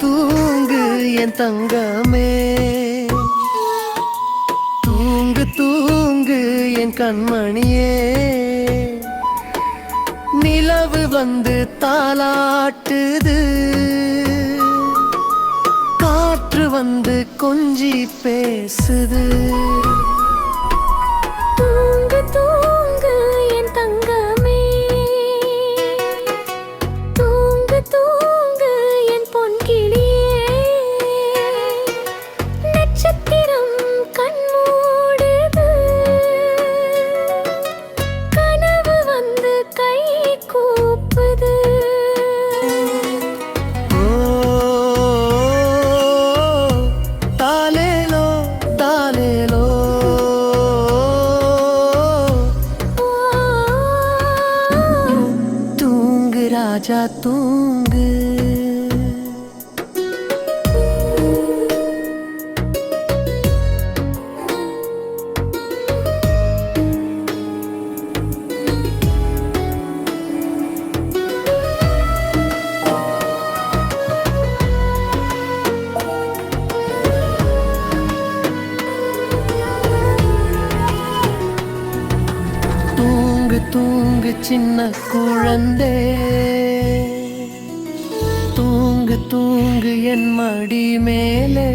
தூங்கு என் தங்கமே. தூங்கு தூங்கு என் கண்மணியே. நிலவு வந்து தாளாட்டுது காற்று வந்து கொஞ்சி பேசுது. தூங்கு ராஜா தூங்கு சின்ன குழந்தே. தூங்கு தூங்கு என் மடி மேலே.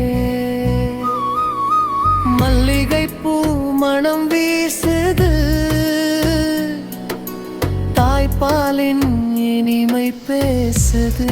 மல்லிகை பூ மனம் வீசுது. தாய்ப்பாலின் இனிமை பேசுது.